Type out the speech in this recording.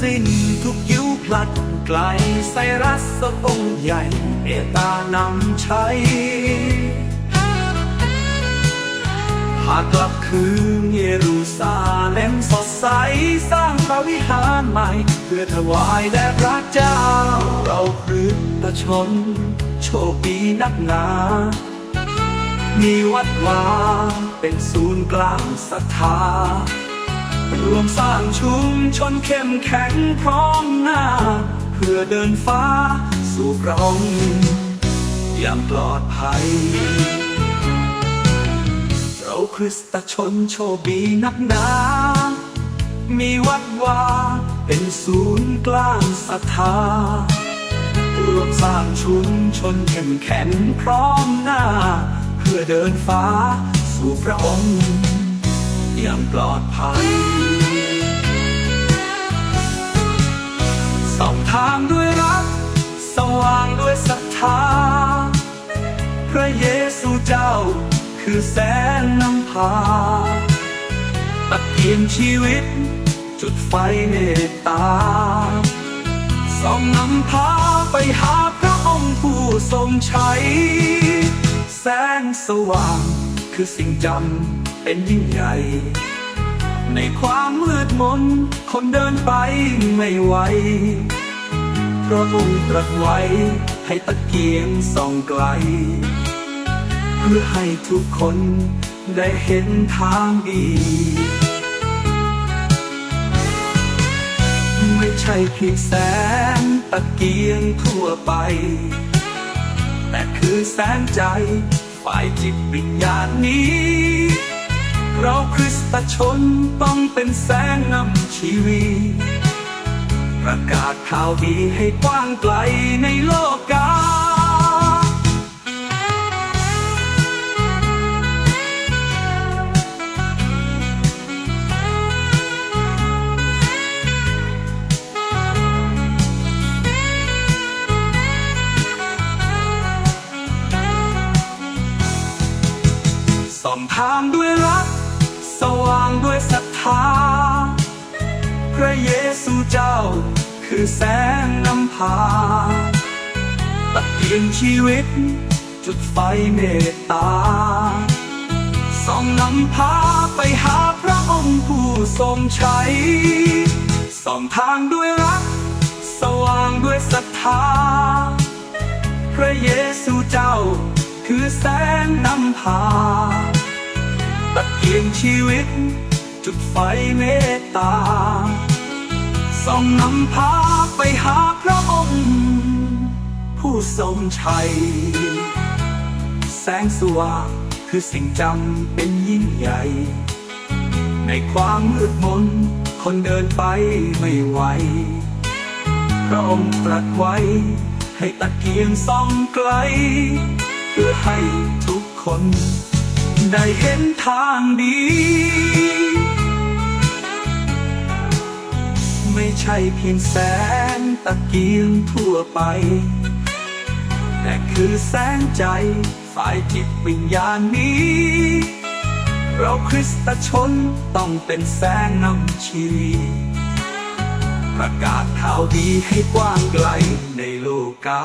สิ้นทุกยุคพลัดไกลไซรัสองค์ใหญ่เมตตานำใช้หากกลับคืนเยรูซาเล็มสดใส สร้างพระวิหารใหม่ เพื่อถวายแด่พระเจ้า เราคริสตชน โชคดีนักหนา มีวัดวาเป็นศูนย์กลางศรัทธา รวมสร้างชุมชนเข้มแข็งพร้อมหน้า เพื่อเดินฟ้าสู่พระองค์อย่างปลอดภัยเราคริสตชนโชคดีนักหนามีวัดวาเป็นศูนย์กลางศรัทธารวมสร้างชุมชนเข้มแข็งพร้อมหน้าเพื่อเดินฟ้าสู่พระองค์ อย่างปลอดภัยสองทางด้วยรัก สว่างด้วยศรัทธา พระเยซูเจ้าคือแสงนำพาตะเกียงชีวิต จุดไฟเมตตาส่องนำพาไปหาพระองค์ผู้ทรงใชัยแสงสว่างคือสิ่งจำ เป็นยิ่งใหญ่ ในความมืดมน คนเดินไปไม่ไหวเพราะองค์ตรัสไว้ ให้ตะเกียงส่องไกล เพื่อให้ทุกคนได้เห็นทางดี ไม่ใช่เพียงแสงตะเกียงทั่วไป แต่คือแสงใจฝ่ายจิตวิญญาณนี้ เราคริสตชนต้องเป็นแสงนำชีวิตประกาศข่าวดีให้กว้างไกลในโลกกาส่องทางด้วยรัก สว่างด้วยศรัทธา พระเยซูเจ้าคือแสงนำพาตะเกียงชีวิต จุดไฟเมตตาส่องนำพาไปหาพระองค์ผู้ทรงชัยส่องทางด้วยรัก สว่างด้วยศรัทธา พระเยซูเจ้าคือแสงนำพา ตะเกียงชีวิต จุดไฟเมตตา ส่องนำพาไปหาพระองค์ ผู้ทรงชัย แสงสว่างคือสิ่งจำเป็นยิ่งใหญ่ ในความมืดมน คนเดินไปไม่ไหว พระองค์ตรัสไว้ ให้ตะเกียงส่องไกล เพื่อให้ทุกคน ได้เห็นทางดี ไม่ใช่เพียงแสงตะเกียงทั่วไป แต่คือแสงใจฝ่ายจิตวิญญาณนี้ เราคริสตชนต้องเป็นแสงนำชีวิตประกาศข่าวดีให้กว้างไกลในโลกา